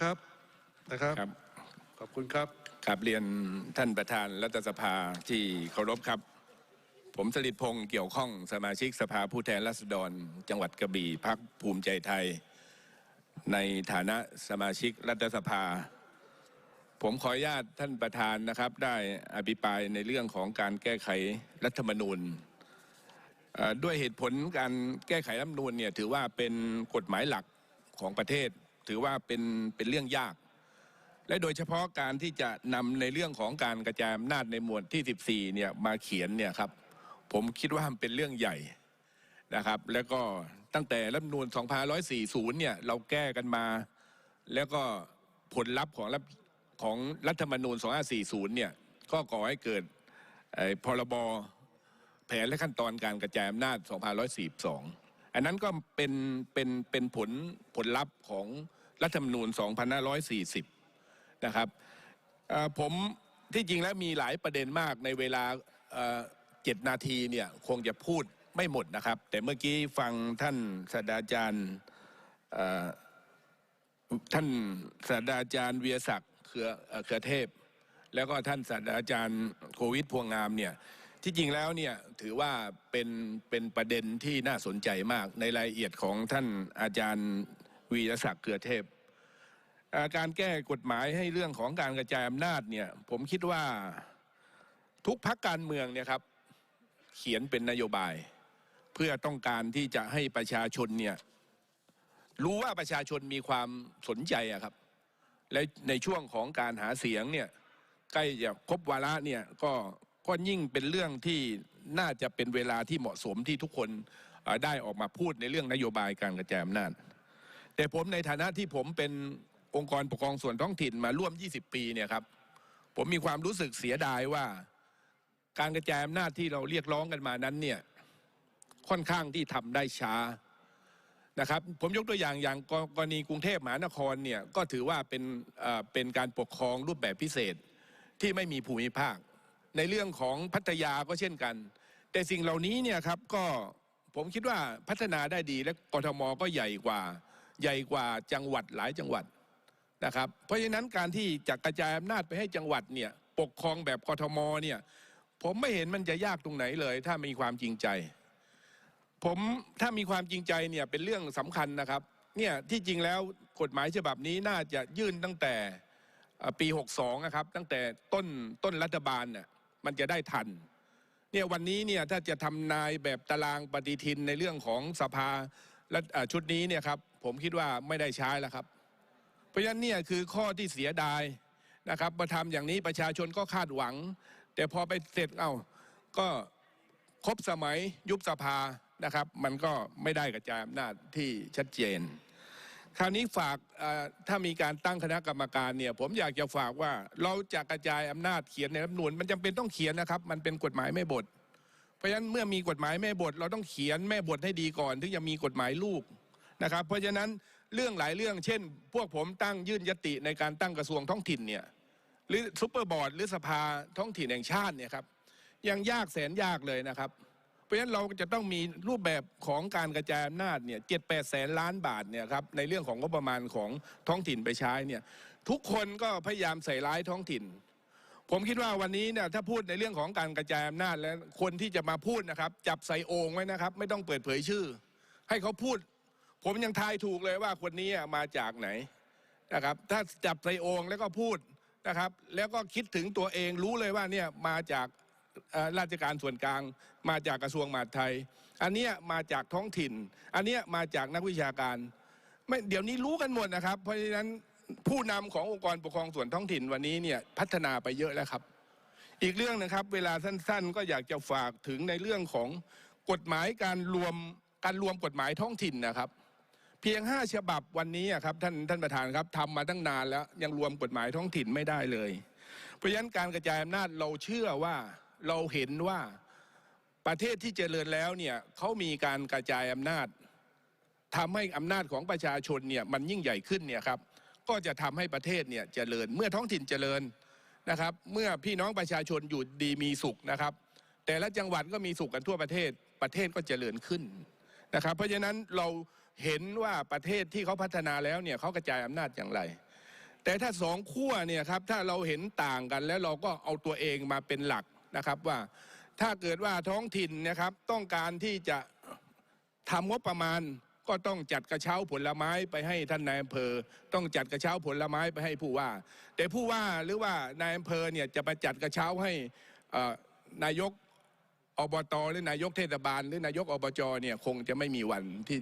ครับนะครับครับ ขอบคุณครับกราบเรียนท่านประธานรัฐสภาที่เคารพครับ ผมสลิดพงศ์เกี่ยวข้องสมาชิกสภาผู้แทนราษฎร จังหวัดกระบี่พักภูมิใจไทย ในฐานะสมาชิกรัฐสภา ผมขออนุญาตท่านประธานนะครับ ได้อภิปรายในเรื่องของการแก้ไขรัฐธรรมนูญเอ่อด้วยเหตุผลการแก้ไขรัฐธรรมนูญเนี่ยถือว่าเป็นกฎหมายหลักของประเทศ ถือว่าเป็นเป็นเรื่องยาก และโดยเฉพาะการที่จะนำในเรื่องของการกระจายอำนาจในหมวดที่ 14เนี่ยมาเขียนเนี่ยครับ ผมคิดว่ามันเป็นเรื่องใหญ่นะครับ แล้วก็ตั้งแต่รัฐมนูญ2540เนี่ยเราแก้กันมา แล้วก็ผลลัพธ์ของรัฐของรัฐธรรมนูญ2540เนี่ยก็ก่อให้เกิดพรบแผนและขั้นตอนการกระจายอำนาจ 2542 อันนั้นก็เป็นเป็นเป็นผลผลลัพธ์ของรัฐธรรมนูญ2540 นะครับผมที่จริงแล้วมีหลายประเด็นมากในเวลาเจ็ดนาทีเนี่ยคงจะพูดไม่หมดนะครับ แต่เมื่อกี้ฟังท่านศาสตราจารย์ท่านศาสตราจารย์เวียศักดิ์เครือเครือเทพ แล้วก็ท่านศาสตราจารย์โควิดพวงงามเนี่ย ที่จริงแล้วเนี่ยถือว่าเป็นเป็นประเด็นที่น่าสนใจมากในรายละเอียดของท่านอาจารย์วีรศักดิ์เครือเทพ การแก้กฎหมายให้เรื่องของการกระจายอำนาจเนี่ยผมคิดว่าทุกพักการเมืองเนี่ยครับเขียนเป็นนโยบาย เพื่อต้องการที่จะให้ประชาชนเนี่ยรู้ว่าประชาชนมีความสนใจอะครับ และในช่วงของการหาเสียงเนี่ยใกล้จะครบวาระเนี่ยก็ ก็ยิ่งเป็นเรื่องที่น่าจะเป็นเวลาที่เหมาะสมที่ทุกคนได้ออกมาพูดในเรื่องนโยบายการกระจายอำนาจ แต่ผมในฐานะที่ผมเป็นองค์กรปกครองส่วนท้องถิ่นมาร่วม 20 ปีเนี่ยครับ ผมมีความรู้สึกเสียดายว่าการกระจายอำนาจที่เราเรียกร้องกันมานั้นเนี่ยค่อนข้างที่ทำได้ช้านะครับ ผมยกตัวอย่างอย่างกรณีกรุงเทพมหานครเนี่ยก็ถือว่าเป็นเป็นการปกครองรูปแบบพิเศษที่ไม่มีภูมิภาค ในเรื่องของพัทยาก็เช่นกัน แต่สิ่งเหล่านี้เนี่ยครับก็ผมคิดว่าพัฒนาได้ดีและกทมก็ใหญ่กว่าใหญ่กว่าจังหวัดหลายจังหวัดนะครับ เพราะฉะนั้นการที่จะกระจายอำนาจไปให้จังหวัดเนี่ยปกครองแบบกทมเนี่ยผมไม่เห็นมันจะยากตรงไหนเลย ถ้ามีความจริงใจ ผมถ้ามีความจริงใจเนี่ยเป็นเรื่องสำคัญนะครับเนี่ยที่จริงแล้วกฎหมายฉบับนี้น่าจะยื่นตั้งแต่ปี 62นะครับตั้งแต่ต้นต้นรัฐบาลเนี่ย มันจะได้ทันเนี่ยวันนี้เนี่ยถ้าจะทำนายแบบตารางปฏิทินในเรื่องของสภาและชุดนี้เนี่ยครับผมคิดว่าไม่ได้ใช้แล้วครับ เพราะฉะนั้นเนี่ยคือข้อที่เสียดายนะครับมาทำอย่างนี้ประชาชนก็คาดหวัง แต่พอไปเสร็จเอ้าก็ครบสมัยยุบสภานะครับ มันก็ไม่ได้กระจายอำนาจที่ชัดเจน คราวนี้ฝากถ้ามีการตั้งคณะกรรมการเนี่ยผมอยากจะฝากว่าเราจะกระจายอำนาจเขียนในรัฐมนูญมันจำเป็นต้องเขียนนะครับ มันเป็นกฎหมายแม่บท เพราะฉะนั้นเมื่อมีกฎหมายแม่บท เราต้องเขียนแม่บทให้ดีก่อน ถึงจะมีกฎหมายลูกนะครับ เพราะฉะนั้นเรื่องหลายเรื่อง เช่น พวกผมตั้งยื่นยติในการตั้งกระทรวงท้องถิ่นเนี่ยหรือซุปเปอร์บอร์ดหรือสภาท้องถิ่นแห่งชาติเนี่ยครับยังยากแสนยากเลยนะครับ เพราะฉะนั้นเราจะต้องมีรูปแบบของการกระจายอำนาจเนี่ยเจ็ดแปดแสนล้านบาทเนี่ยครับในเรื่องของงบประมาณของท้องถิ่นไปใช้เนี่ยทุกคนก็พยายามใส่ร้ายท้องถิ่น ผมคิดว่าวันนี้เนี่ยถ้าพูดในเรื่องของการกระจายอำนาจแล้วคนที่จะมาพูดนะครับ จับใส่โอ่งไว้นะครับ ไม่ต้องเปิดเผยชื่อ ให้เขาพูด ผมยังทายถูกเลยว่าคนนี้มาจากไหนนะครับ ถ้าจับใส่โอ่งแล้วก็พูดนะครับ แล้วก็คิดถึงตัวเองรู้เลยว่าเนี่ยมาจาก ราชการส่วนกลาง มาจากกระทรวงมหาดไทย อันนี้มาจากท้องถิ่น อันนี้มาจากนักวิชาการไม่เดี๋ยวนี้รู้กันหมดนะครับ เพราะฉะนั้นผู้นำขององค์กรปกครองส่วนท้องถิ่นวันนี้เนี่ยพัฒนาไปเยอะแล้วครับ อีกเรื่องนะครับ เวลาสั้นๆ ก็อยากจะฝากถึงในเรื่องของกฎหมายการรวมการรวมกฎหมายท้องถิ่นนะครับ เพียงห้าฉบับวันนี้อะครับท่านท่านประธานครับทำมาตั้งนานแล้วยังรวมกฎหมายท้องถิ่นไม่ได้เลย เพราะฉะนั้นการกระจายอำนาจเราเชื่อว่า เราเห็นว่าประเทศที่เจริญแล้วเนี่ยเขามีการกระจายอำนาจทำให้อำนาจของประชาชนเนี่ยมันยิ่งใหญ่ขึ้นเนี่ยครับก็จะทำให้ประเทศเนี่ยเจริญเมื่อท้องถิ่นเจริญนะครับ เมื่อพี่น้องประชาชนอยู่ดีมีสุขนะครับ แต่ละจังหวัดก็มีสุขกันทั่วประเทศประเทศก็เจริญขึ้นนะครับ เพราะฉะนั้นเราเห็นว่าประเทศที่เขาพัฒนาแล้วเนี่ยเขากระจายอำนาจอย่างไร แต่ถ้าสองขั้วเนี่ยครับถ้าเราเห็นต่างกันแล้วเราก็เอาตัวเองมาเป็นหลัก นะครับว่าถ้าเกิดว่าท้องถิ่นนะครับต้องการที่จะทำงบประมาณก็ต้องจัดกระเช้าผลไม้ไปให้ท่านนายอำเภอ ต้องจัดกระเช้าผลไม้ไปให้ผู้ว่า แต่ผู้ว่าหรือว่านายอำเภอเนี่ยจะไปจัดกระเช้าให้นายกอบตหรือนายกเทศบาล หรือนายกอบจเนี่ยคงจะไม่มีวันที่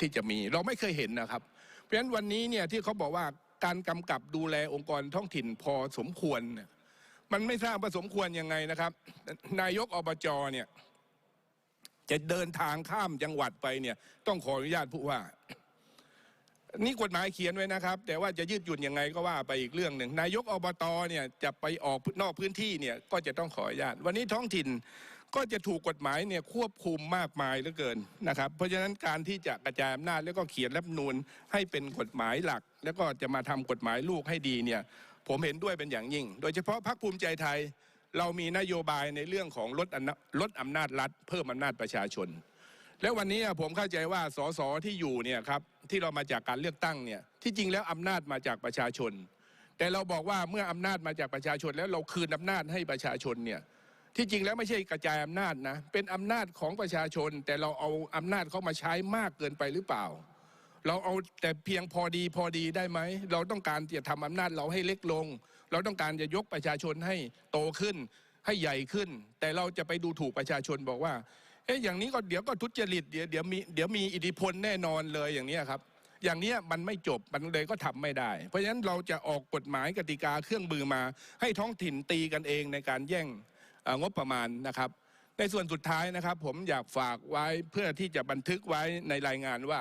ที่จะมี เราไม่เคยเห็นนะครับ เพราะฉะนั้นวันนี้เนี่ยที่เขาบอกว่าการกำกับดูแลองค์กรท้องถิ่นพอสมควรเนี่ย มันไม่ทราบว่าสมควรยังไงนะครับ นายกอบจเนี่ย จะเดินทางข้ามจังหวัดไปเนี่ย ต้องขออนุญาตผู้ว่า นี่กฎหมายเขียนไว้นะครับ แต่ว่าจะยืดหยุ่นยังไงก็ว่าไปอีกเรื่องหนึ่งนายกอบตเนี่ยจะไปออกนอกพื้นที่เนี่ย ก็จะต้องขออนุญาต วันนี้ท้องถิ่นก็จะถูกกฎหมายเนี่ยควบคุมมากมายเหลือเกินนะครับ เพราะฉะนั้นการที่จะกระจายอำนาจแล้วก็เขียนรัฐนูญให้เป็นกฎหมายหลัก แล้วก็จะมาทำกฎหมายลูกให้ดีเนี่ย ผมเห็นด้วยเป็นอย่างยิ่ง โดยเฉพาะพรรคภูมิใจไทย เรามีนโยบายในเรื่องของลดลดอำนาจรัฐ เพิ่มอำนาจประชาชน แล้ววันนี้ผมเข้าใจว่าสสที่อยู่เนี่ยครับที่เรามาจากการเลือกตั้งเนี่ยที่จริงแล้วอำนาจมาจากประชาชน แต่เราบอกว่าเมื่ออำนาจมาจากประชาชนแล้วเราคืนอำนาจให้ประชาชนเนี่ยที่จริงแล้วไม่ใช่กระจายอำนาจนะเป็นอำนาจของประชาชน แต่เราเอาอำนาจเขามาใช้มากเกินไปหรือเปล่า เราเอาแต่เพียงพอดีพอดีได้ไหม เราต้องการจะทำอำนาจเราให้เล็กลง เราต้องการจะยกประชาชนให้โตขึ้น ให้ใหญ่ขึ้น แต่เราจะไปดูถูกประชาชนบอกว่า เอ๊ะอย่างนี้ก็เดี๋ยวก็ทุจริตเดี๋ยวเดี๋ยวมีเดี๋ยวมีอิทธิพลแน่นอนเลยอย่างนี้ครับ อย่างนี้มันไม่จบมันเลยก็ทำไม่ได้ เพราะฉะนั้นเราจะออกกฎหมายกติกาเครื่องมือมา ให้ท้องถิ่นตีกันเองในการแย่งงบประมาณนะครับในส่วนสุดท้ายนะครับ ผมอยากฝากไว้เพื่อที่จะบันทึกไว้ในรายงานว่า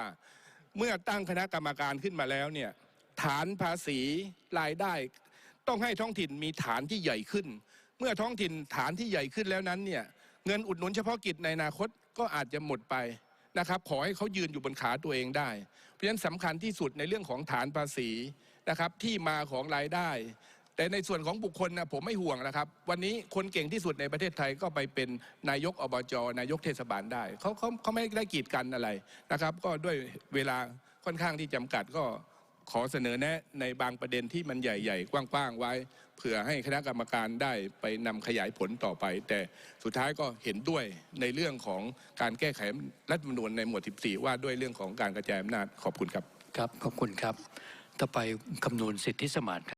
เมื่อตั้งคณะกรรมการขึ้นมาแล้วเนี่ยฐานภาษีรายได้ ต้องให้ท้องถิ่นมีฐานที่ใหญ่ขึ้น เมื่อท้องถิ่นฐานที่ใหญ่ขึ้นแล้วนั้นเนี่ยเงินอุดหนุนเฉพาะกิจในอนาคตก็อาจจะหมดไปนะครับขอให้เขายืนอยู่บนขาตัวเองได้ เพราะฉะนั้นสำคัญที่สุดในเรื่องของฐานภาษีนะครับที่มาของรายได้ แต่ในส่วนของบุคคลนะผมไม่ห่วงนะครับ วันนี้คนเก่งที่สุดในประเทศไทยก็ไปเป็นนายกอบจนายกเทศบาลได้เขาเขาเขาไม่ได้กีดกันอะไรนะครับ ก็ด้วยเวลาค่อนข้างที่จำกัดก็ขอเสนอแนะในบางประเด็นที่มันใหญ่ๆ กว้างๆ ไว้ เผื่อให้คณะกรรมการได้ไปนำขยายผลต่อไป แต่สุดท้ายก็เห็นด้วยในเรื่องของการแก้ไขรัฐมนูญในหมวด 14 ว่าด้วยเรื่องของการกระจายอำนาจขอบคุณครับ ครับ ขอบคุณครับ ต่อไปคำนวณสิทธิสมานครับ